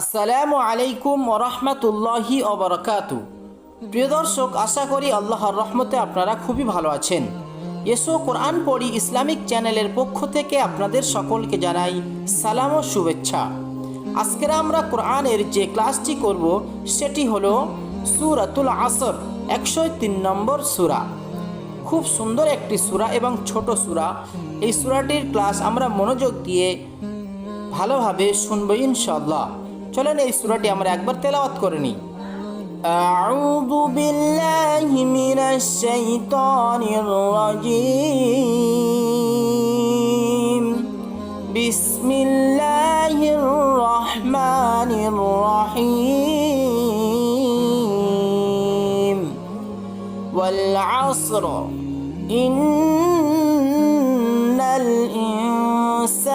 আসসালামু আলাইকুম রহমতুল্লাহি অবরকাতু প্রিয় দর্শক, আশা করি আল্লাহর রহমতে আপনারা খুবই ভালো আছেন। এসো কোরআন পড়ি ইসলামিক চ্যানেলের পক্ষ থেকে আপনাদের সকলকে জানাই সালাম ও শুভেচ্ছা। আজকের আমরা কোরআনের যে ক্লাসটি করব, সেটি হলো সুরাতুল আসর, একশো তিন নম্বর সুরা। খুব সুন্দর একটি সুরা এবং ছোট সুরা। এই সুরাটির ক্লাস আমরা মনোযোগ দিয়ে ভালোভাবে শুনব ইনশাল্লাহ চলেন এই সুরাটি আমরা একবার তেলাওয়াত করে নিই أعوذ بالله من الشيطان الرجيم بسم الله الرحمن الرحيم والعصر إن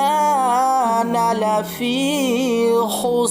الإنسان لفي خسر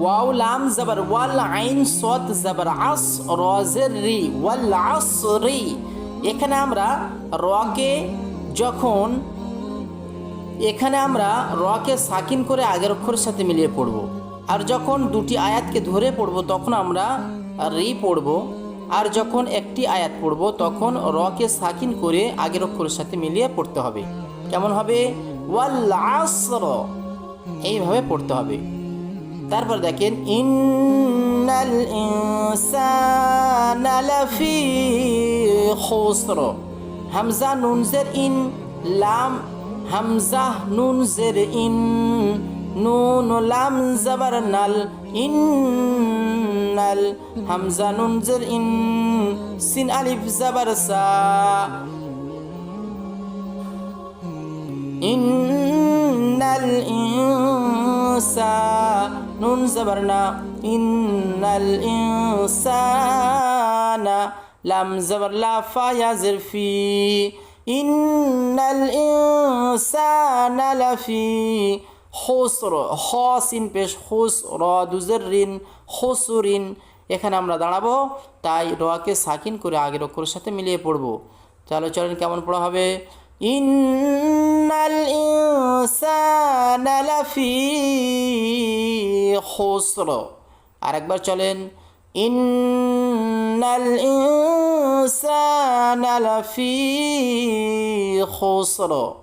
ওয়াও লাম জাবার ওয়াল আইন সদ জাবার আস রজের রি ওয়াল আস রি এখানে আমরা রকে যখন এখানে আমরা রকে সাকিন করে আগের অক্ষরের সাথে মিলিয়ে পড়ব। আর যখন দুটি আয়াতকে ধরে পড়ব, তখন আমরা রি পড়ব। আর যখন একটি আয়াত পড়ব, তখন রকে সাকিন করে আগের অক্ষরের সাথে মিলিয়ে পড়তে হবে। কেমন হবে? ওয়াল আসর এইভাবে পড়তে হবে। তারপর দেখেন, ইন্নাল ইনসানা লাফি খুসর। হামজা নুন জের ইন, লাম, হামজা নুন জের ইন, নুন লাম জবর নাল, ইন্নাল হামজা নুন জের ইন, সিন আলিফ জবর সা। إن নুন জবর না ইন্নাল ইনসানা লাম জবর লা ফায়া জিরফি ইন্নাল ইনসানা লাফি খুসর খ সিন পেশ খুস র দুজের ঋণ এখানে আমরা দাঁড়াবো, তাই রকে সাকিন করে আগের অক্ষরের সাথে মিলিয়ে পড়ব। চলো, চলেন, কেমন পড়া হবে? ইন্নাল ইনসানা লাফি খুসর। আরেকবার চলেন। ইন্নাল ইনসানা লাফি খুসর।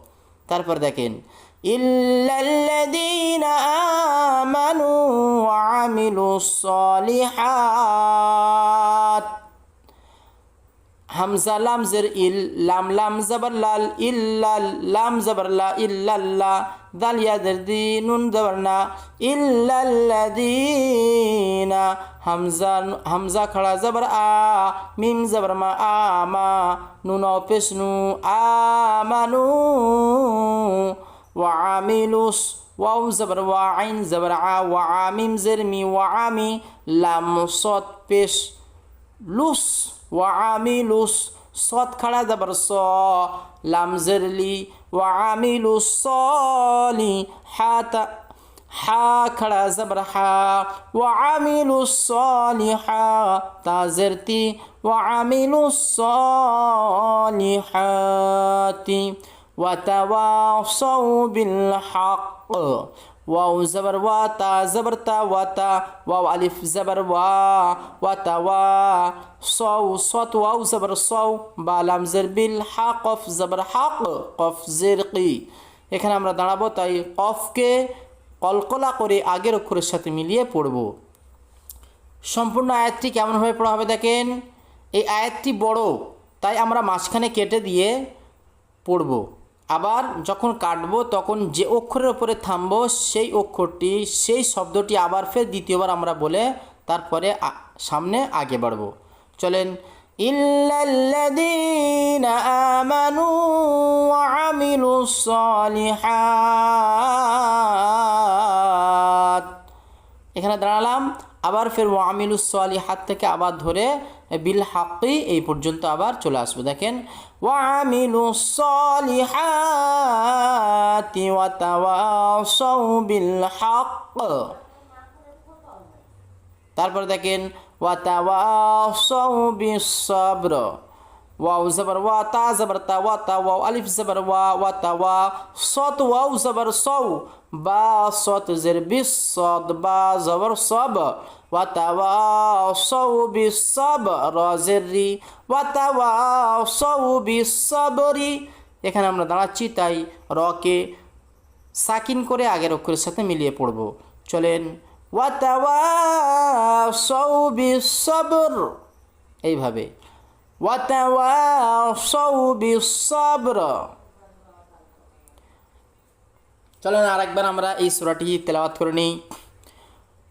তারপর দেখেন ইল্লাল্লাযীনা আমানু ওয়া আমিলুস সালিহাত। হামজা লাম জের ইল লাম লাম জবর লাল ইল্লাল লাম জবর লা ইল্লাল্লাহ দাল ইয়াদের দি নুন জবর না ইল্লাল্লাযীনা হামজা হামজা খড়া জবর আ মিম জবর মা আ মা নুন পেশ নু আমানু وعاملوا واو زبر وعين زبر ع وعامم زرمي وعامي لام صوت পেশ লুস وعملوا صاد كلا د برسو لام زرلی وعملوا الصالحات حا كلا زبر حا. وعملوا الصالحات زرتی وعملوا الصالحات وتواصوا بالحق. واو زبر واتا زبر تا واتا واو الف زبر وا واتا وا صو صوت واو زبر صو بالام زر বিল হা কফ জবর হাক কফ জের কি এখানে আমরা দাঁড়াবো তাই কফকে কলকলা করে আগের অক্ষরের সাথে মিলিয়ে পড়ব সম্পূর্ণ আয়াতটি কেমনভাবে পড়া হবে দেখেন এই আয়াতটি বড় তাই আমরা মাঝখানে কেটে দিয়ে পড়ব আবার যখন কাটবো তখন যে অক্ষরের ওপরে থামবো সেই অক্ষরটি, সেই শব্দটি আবার ফের দ্বিতীয়বার আমরা বলে তারপরে সামনে আগে বাড়বো। চলেন। ইল্লাল্লাযীনা আমানু ওয়া আমিলুস সালিহাত। আবার ফের ওয়ামিলুস হাত থেকে আবার ধরে বিল হাক্কি এই পর্যন্ত আবার চলে আসবে। দেখেন ওয়ামিলুস বিল হাক্ক। তারপরে দেখেন, ওয়া বিস সাবর। ওয়াও জবর, ওয়া তা জবর, তা ওয়া তা ওয়াও আলিফ জবর, ওয়া ওয়া তা, ওয়া সত ওয়াও জবর সৌ বা সত জের বিস সদ বা জবর সব। ওয়া তা ওয়া সৌ বিস সব র জের রি ওয়া তা ওয়া সৌ বিস সবরি এখানে আমরা দাঁড়াচ্ছি তাই রকে সাকিন করে আগের অক্ষরের সাথে মিলিয়ে পড়ব চলেন ওয়া তা ওয়া সৌ বিস সবর এইভাবে وتواصوا بالصبر চলেন আরেকবার আমরা এই সূরাটি তেলাওয়াত করে নিই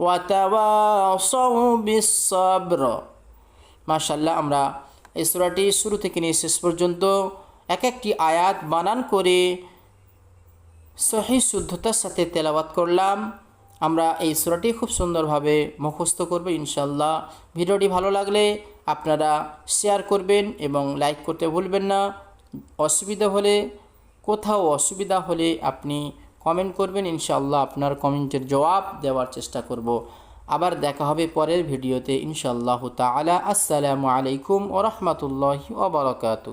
ওয়াতাওয়াসবিসব্র মাশাল্লাহ আমরা এই সুরাটি শুরু থেকে নিয়ে শেষ পর্যন্ত এক একটি আয়াত বানান করে সহি শুদ্ধতার সাথে তেলাবাত করলাম। আমরা এই সুরাটি খুব সুন্দরভাবে মুখস্থ করব ইনশাল্লাহ ভিডিওটি ভালো লাগলে আপনারা শেয়ার করবেন এবং লাইক করতে ভুলবেন না। অসুবিধা হলে, কোথাও অসুবিধা হলে আপনি কমেন্ট করবেন ইনশাল্লাহ আপনার কমেন্টের জবাব দেওয়ার চেষ্টা করব। আবার দেখা হবে পরের ভিডিওতে ইনশাল্লাহ তালা আসসালামু আলাইকুম ও রহমতুল্লাহি ওবরাকাতু